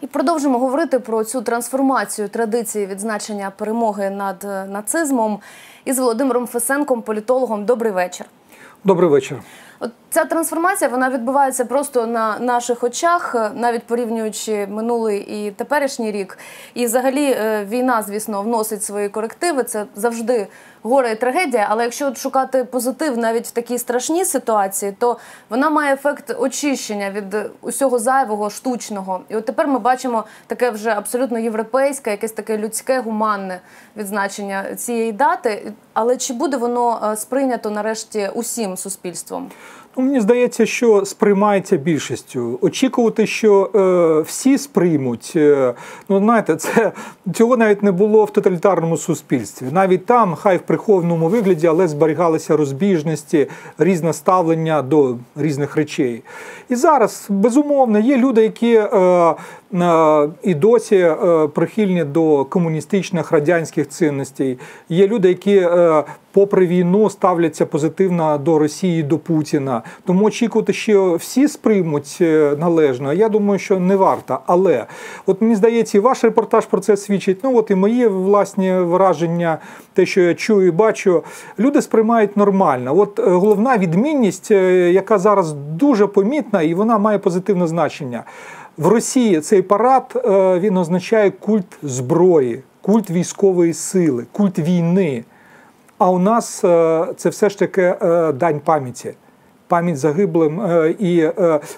І продовжимо говорити про цю трансформацію традиції відзначення перемоги над е, нацизмом із Володимиром Фесенком, політологом. Добрий вечір. Добрий вечір. От ця трансформація вона відбувається просто на наших очах, е, навіть порівнюючи минулий і теперішній рік. І взагалі е, війна, звісно, вносить свої корективи. Це завжди горе і трагедія. Але якщо шукати позитив навіть в такій страшній ситуації, то вона має ефект очищення від усього зайвого, штучного. І от тепер ми бачимо таке вже абсолютно європейське, якесь таке людське, гуманне відзначення цієї дати. Але чи буде воно е, сприйнято нарешті усім суспільством? Ну, Мені здається, що сприймається більшістю. Очікувати, що е, всі сприймуть. Е, ну знаєте, це цього навіть не було в тоталітарному суспільстві. Навіть там, хай в прихованому вигляді, але зберігалися розбіжності, різне ставлення до різних речей. І зараз безумовно є люди, які е, е, і досі е, прихильні до комуністичних радянських цінностей. Є люди, які е, попри війну ставляться позитивно до Росії, до Путіна. Тому очікувати, що всі сприймуть е, належно. Я думаю, що не варто. Але от мені здається, і ваш репортаж про це свідчить. Ну от і мої власні враження, те, що я чую і бачу, люди сприймають нормально. От е, головна відмінність, е, яка зараз дуже помітна, і вона має позитивне значення. В Росії цей парад він означає культ зброї, культ військової сили, культ війни. А у нас це все ж таки дань пам'яті. Пам'ять загиблим і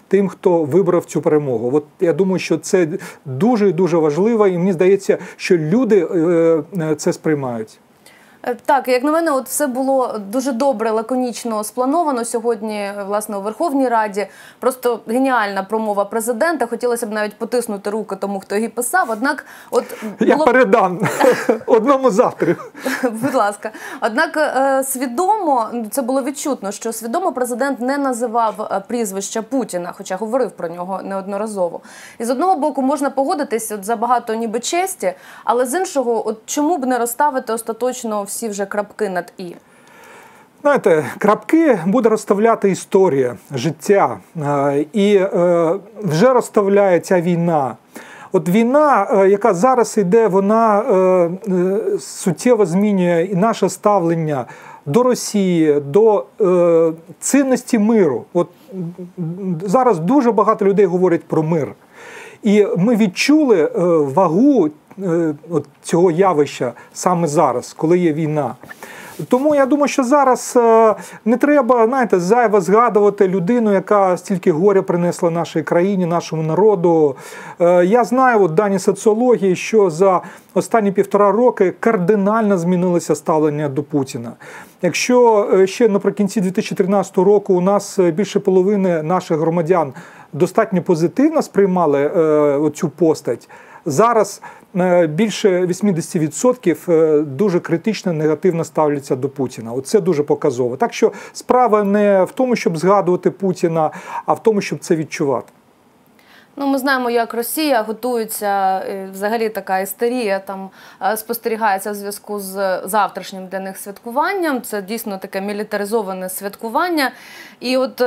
тим, хто вибрав цю перемогу. От я думаю, що це дуже дуже важливо, і мені здається, що люди це сприймають. Так, як на мене, от все було дуже добре, лаконічно сплановано сьогодні, власне, у Верховній Раді. Просто геніальна промова президента. Хотілося б навіть потиснути руки тому, хто її писав. Однак, от було... я передам одному з авторів. Будь ласка, однак свідомо це було відчутно, що свідомо президент не називав прізвища Путіна, хоча говорив про нього неодноразово. І з одного боку можна погодитись от за багато ніби честі, але з іншого, от чому б не розставити остаточно всі всі вже крапки над і? Знаєте, крапки буде розставляти історія, життя. І вже розставляє ця війна. От війна, яка зараз йде, вона суттєво змінює і наше ставлення до Росії, до цінності миру. От зараз дуже багато людей говорять про мир. І ми відчули вагу от цього явища саме зараз, коли є війна. Тому я думаю, що зараз не треба знаєте, зайво згадувати людину, яка стільки горя принесла нашій країні, нашому народу. Я знаю от дані соціології, що за останні півтора роки кардинально змінилося ставлення до Путіна. Якщо ще наприкінці 2013 року у нас більше половини наших громадян достатньо позитивно сприймали цю постать. Зараз більше 80% дуже критично негативно ставляться до Путіна. Оце дуже показово. Так що справа не в тому, щоб згадувати Путіна, а в тому, щоб це відчувати. Ну, ми знаємо, як Росія готується, взагалі така істерія там спостерігається в зв'язку з завтрашнім для них святкуванням. Це дійсно таке мілітаризоване святкування. І от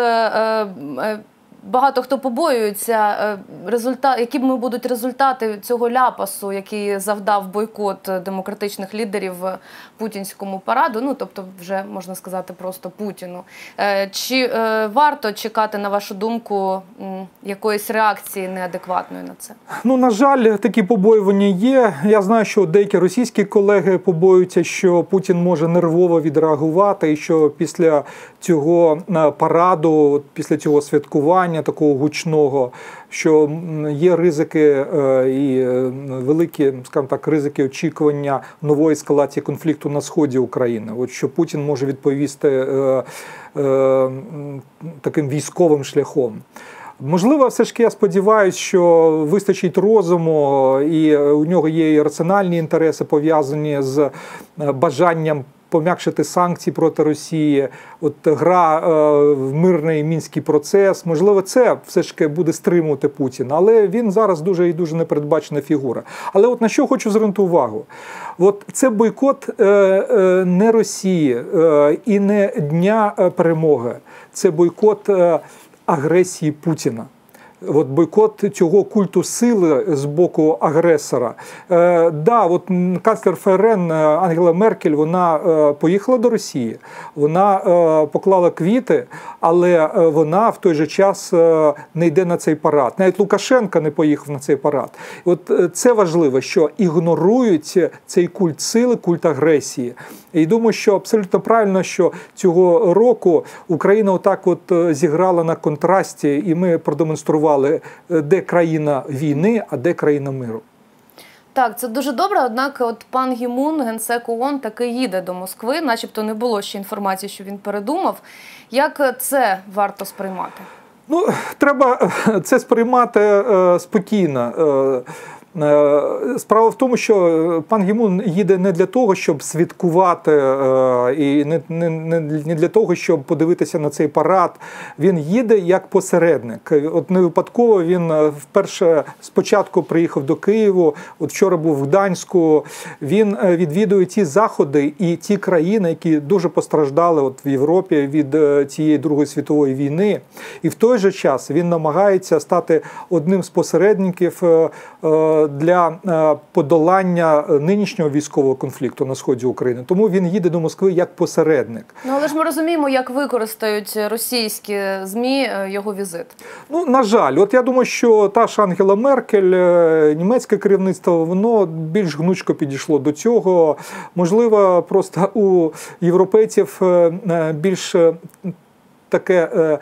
багато хто побоюється, результат, які ми будуть результати цього ляпасу, який завдав бойкот демократичних лідерів путінському параду. Ну тобто, вже можна сказати, просто Путіну. Чи варто чекати, на вашу думку, якоїсь реакції неадекватної на це? Ну на жаль, такі побоювання є. Я знаю, що деякі російські колеги побоюються, що Путін може нервово відреагувати, і що після цього параду, після цього святкування такого гучного, що є ризики і великі, скажімо так, ризики очікування нової ескалації конфлікту на сході України. От що Путін може відповісти таким військовим шляхом. Можливо, все ж таки я сподіваюся, що вистачить розуму, і у нього є і раціональні інтереси пов'язані з бажанням пом'якшити санкції проти Росії, от гра в мирний мінський процес. Можливо, це все ж таки буде стримувати Путіна, але він зараз дуже і дуже непередбачена фігура. Але от на що хочу звернути увагу? От це бойкот не Росії і не Дня перемоги, це бойкот агресії Путіна. От бойкот цього культу сили з боку агресора. Е, да, от канцлер ФРН Ангела Меркель вона е, поїхала до Росії, вона е, поклала квіти, але е, вона в той же час е, не йде на цей парад. Навіть Лукашенка не поїхав на цей парад. От е, це важливо, що ігнорують цей культ сили, культ агресії. І думаю, що абсолютно правильно, що цього року Україна отак от е, зіграла на контрасті, і ми продемонстрували, е, де країна війни, а де країна миру. Так, це дуже добре. Однак, от пан Гімун, генсек ООН, таки їде до Москви, начебто не було ще інформації, що він передумав. Як це варто сприймати? Ну, треба е, це сприймати е, спокійно. Е, Справа в тому, що пан Гімун їде не для того, щоб святкувати, е, і не, не, не для того, щоб подивитися на цей парад. Він їде як посередник. От не випадково він е, вперше спочатку приїхав до Києву. От вчора був в Гданську. Він е, відвідує ті заходи і ті країни, які дуже постраждали от в Європі від е, цієї Другої світової війни. І в той же час він намагається стати одним з посередників е, е, для е, подолання нинішнього військового конфлікту на сході України. Тому він їде до Москви як посередник. Ну але ж ми розуміємо, як використають російські змі е, його візит. Ну, на жаль, от я думаю, що та ж Ангела Меркель, е, німецьке керівництво, воно більш гнучко підійшло до цього. Можливо, просто у європейців більш таке.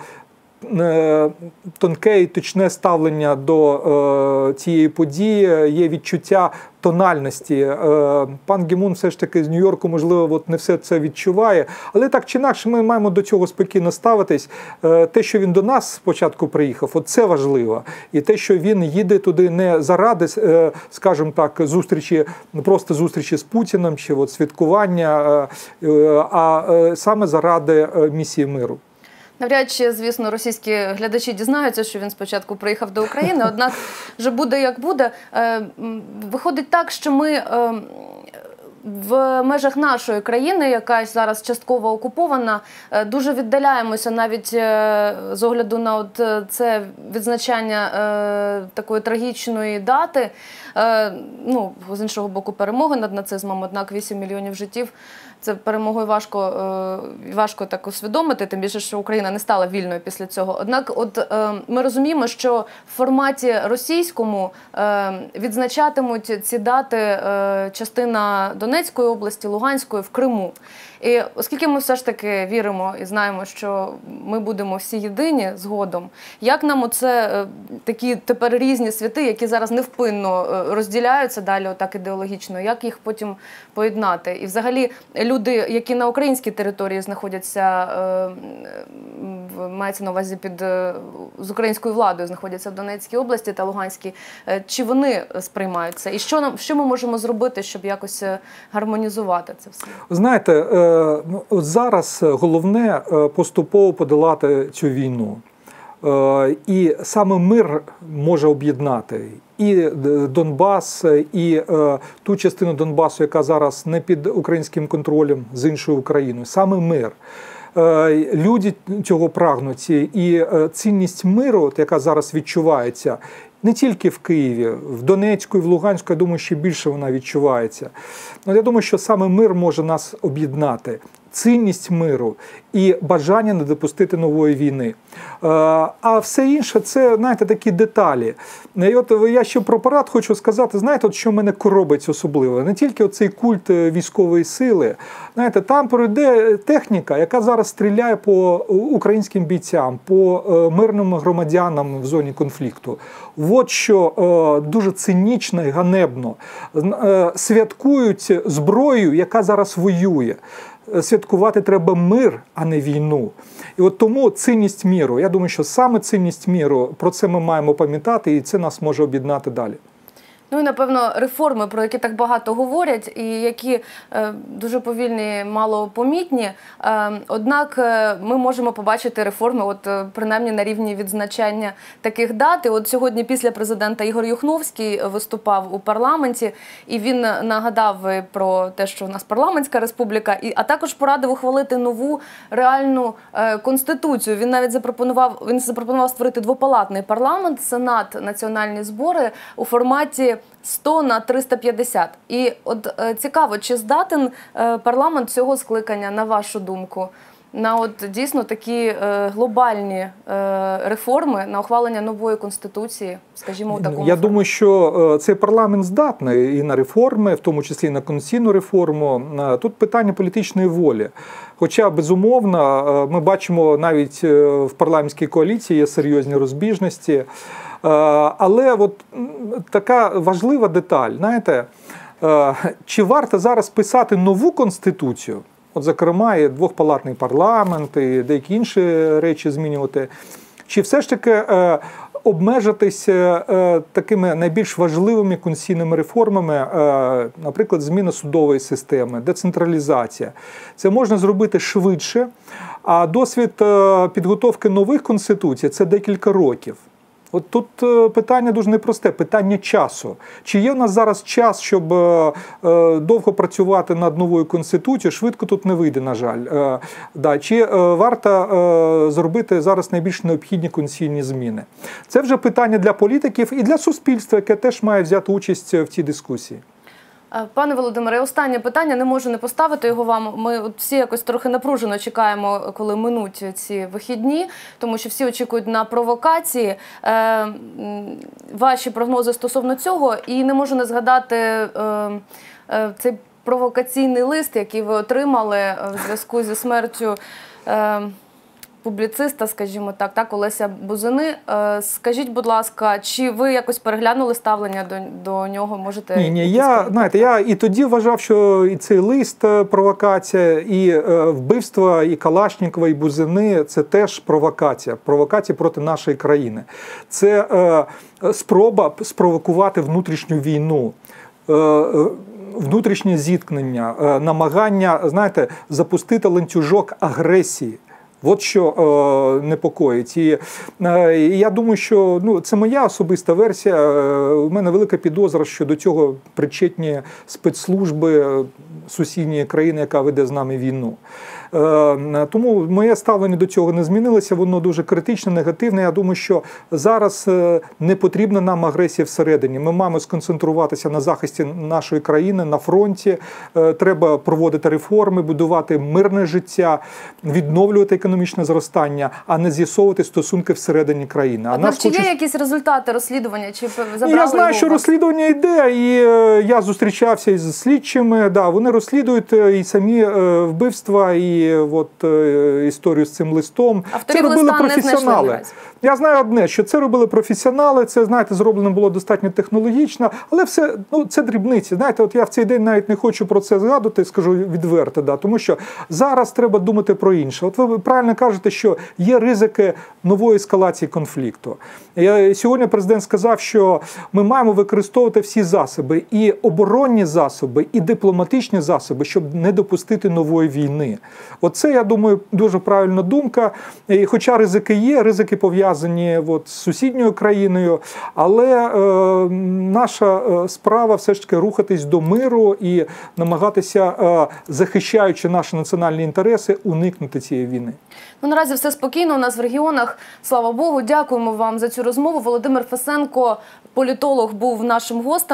Е, Тонке і точне ставлення до е, цієї події, є відчуття тональності. Е, пан Гімун все ж таки з Нью-Йорку, можливо, от не все це відчуває. Але так чи інакше, ми маємо до цього спокійно ставитись. Те, що він до нас спочатку приїхав, от це важливо. І те, що він їде туди не заради, скажімо так, зустрічі, просто зустрічі з Путіним чи от святкування, а саме заради місії миру. Навряд чи, звісно, російські глядачі дізнаються, що він спочатку приїхав до України, однак вже буде як буде. Е, Виходить так, що ми. е, В межах нашої країни, яка зараз частково окупована, е, дуже віддаляємося навіть з огляду на от це відзначання такої трагічної дати. Ну, з іншого боку, перемоги над нацизмом, однак 8 мільйонів життів. Це перемогою важко, е, важко так усвідомити, тим більше, що Україна не стала вільною після цього. Однак, от е, ми розуміємо, що в форматі російському е, відзначатимуть ці дати частина Донецької області, Луганської в Криму. І оскільки ми все ж таки віримо і знаємо, що ми будемо всі єдині згодом, як нам оце е, такі тепер різні світи, які зараз невпинно е, розділяються далі, отак ідеологічно, як їх потім поєднати? І взагалі люди, які на українській території знаходяться, е, мається на увазі під з українською владою, знаходяться в Донецькій області та Луганській, чи вони сприймають це? І що нам що ми можемо зробити, щоб якось гармонізувати це все? Знаєте, от зараз головне е, поступово подолати цю війну. Е, І саме мир може об'єднати і Донбас, і е, ту частину Донбасу, яка зараз не під українським контролем з іншою Україною. Саме мир. Е, Люди цього прагнуть, і е, цінність миру, яка зараз відчувається, не тільки в Києві, в Донецьку і в Луганську, я думаю, ще більше вона відчувається. Але я думаю, що саме мир може нас об'єднати. Цінність миру і бажання не допустити нової війни. Е, А все інше це, знаєте, такі деталі. І от я ще про парад хочу сказати, знаєте, от що мене коробить особливо. Не тільки цей культ е, військової сили. Знаєте, там пройде техніка, яка зараз стріляє по українським бійцям, по е, мирним громадянам в зоні конфлікту. От що дуже цинічно і ганебно святкують зброю, яка зараз воює. Святкувати треба мир, а не війну. І от тому цінність міру. Я думаю, що саме цінність міру про це ми маємо пам'ятати, і це нас може об'єднати далі. Ну і напевно реформи, про які так багато говорять, і які е, дуже повільні, малопомітні. Е, однак е, ми можемо побачити реформи, от е, принаймні на рівні відзначання таких дат. І От сьогодні, після президента Ігор Юхновський виступав у парламенті, і він нагадав про те, що у нас парламентська республіка, і а також порадив ухвалити нову реальну е, конституцію. Він навіть запропонував він запропонував створити двопалатний парламент, сенат, національні збори у форматі 100 на 350. І от е, цікаво, чи здатен е, парламент цього скликання, на вашу думку, на от дійсно такі е, глобальні реформи, на ухвалення нової конституції, скажімо, у такому Я форматі? думаю, що цей парламент здатний і на реформи, в тому числі і на конституційну реформу. Тут питання політичної волі. Хоча, безумовно, ми бачимо навіть в парламентській коаліції є серйозні розбіжності. Е, Але от така важлива деталь, знаєте, е, чи варто зараз писати нову конституцію? От, зокрема, і двохпалатний парламент, і деякі інші речі змінювати. Чи все ж таки е, обмежитися такими найбільш важливими конституційними реформами, наприклад, зміна судової системи, децентралізація? Це можна зробити швидше, а досвід підготовки нових конституцій це декілька років. От тут е, питання дуже непросте, питання часу. Чи є в нас зараз час, щоб е, е, довго працювати над новою конституцією? Швидко тут не вийде, на жаль. Да. Чи варто зробити зараз найбільш необхідні конституційні зміни? Це вже питання для політиків і для суспільства, яке теж має взяти участь в цій дискусії. Е, Пане Володимире, останнє питання не можу не поставити його вам. Ми всі якось трохи напружено чекаємо, коли минуть ці вихідні, тому що всі очікують на провокації. Е, ваші прогнози стосовно цього, і не можу не згадати е, е, цей провокаційний лист, який ви отримали е, в зв'язку зі смертю. Е, Публіциста, скажімо так, так, Олеся Бузини. Е, Скажіть, будь ласка, чи ви якось переглянули ставлення до, до нього? Можете Ні, ні, я знаєте, я і тоді вважав, що і цей лист е, провокація, і е, вбивства і Калашнікова, і Бузини це теж провокація, провокація проти нашої країни. Це е, спроба спровокувати внутрішню війну. Е, е, Внутрішнє зіткнення, намагання, знаєте, запустити ланцюжок агресії. От що е, непокоїть. І е, я думаю, що ну, це моя особиста версія. Е, У мене велика підозра, що до цього причетні спецслужби сусідньої країни, яка веде з нами війну. Е, Тому моє ставлення до цього не змінилося, воно дуже критичне, негативне. Я думаю, що зараз е, не потрібна нам агресія всередині. Ми маємо сконцентруватися на захисті нашої країни на фронті. Е, Треба проводити реформи, будувати мирне життя, відновлювати економічне зростання, а не з'ясовувати стосунки всередині країни. А нас чи є якісь результати розслідування? Чи забрали Ну, я знаю, його що розслідування йде, і я зустрічався із слідчими. Да, вони розслідують і самі вбивства, і от е, історію з цим листом. Авторів це робили листа професіонали. Я знаю одне, що це робили професіонали. Це знаєте, зроблено було достатньо технологічно, але все ну це дрібниці. Знаєте, от я в цей день навіть не хочу про це згадувати, скажу відверто, да, тому що зараз треба думати про інше. От ви правильно кажете, що є ризики нової ескалації конфлікту. Я, сьогодні президент сказав, що ми маємо використовувати всі засоби, і оборонні засоби, і дипломатичні засоби, щоб не допустити нової війни. Оце, я думаю, дуже правильна думка. І хоча ризики є, ризики пов'язані от, з сусідньою країною, але е, наша е, справа все ж таки рухатись до миру і намагатися, е, захищаючи наші національні інтереси, уникнути цієї війни. Ну наразі все спокійно. У нас в регіонах. Слава Богу, дякуємо вам за цю розмову. Володимир Фесенко, політолог, був нашим гостем.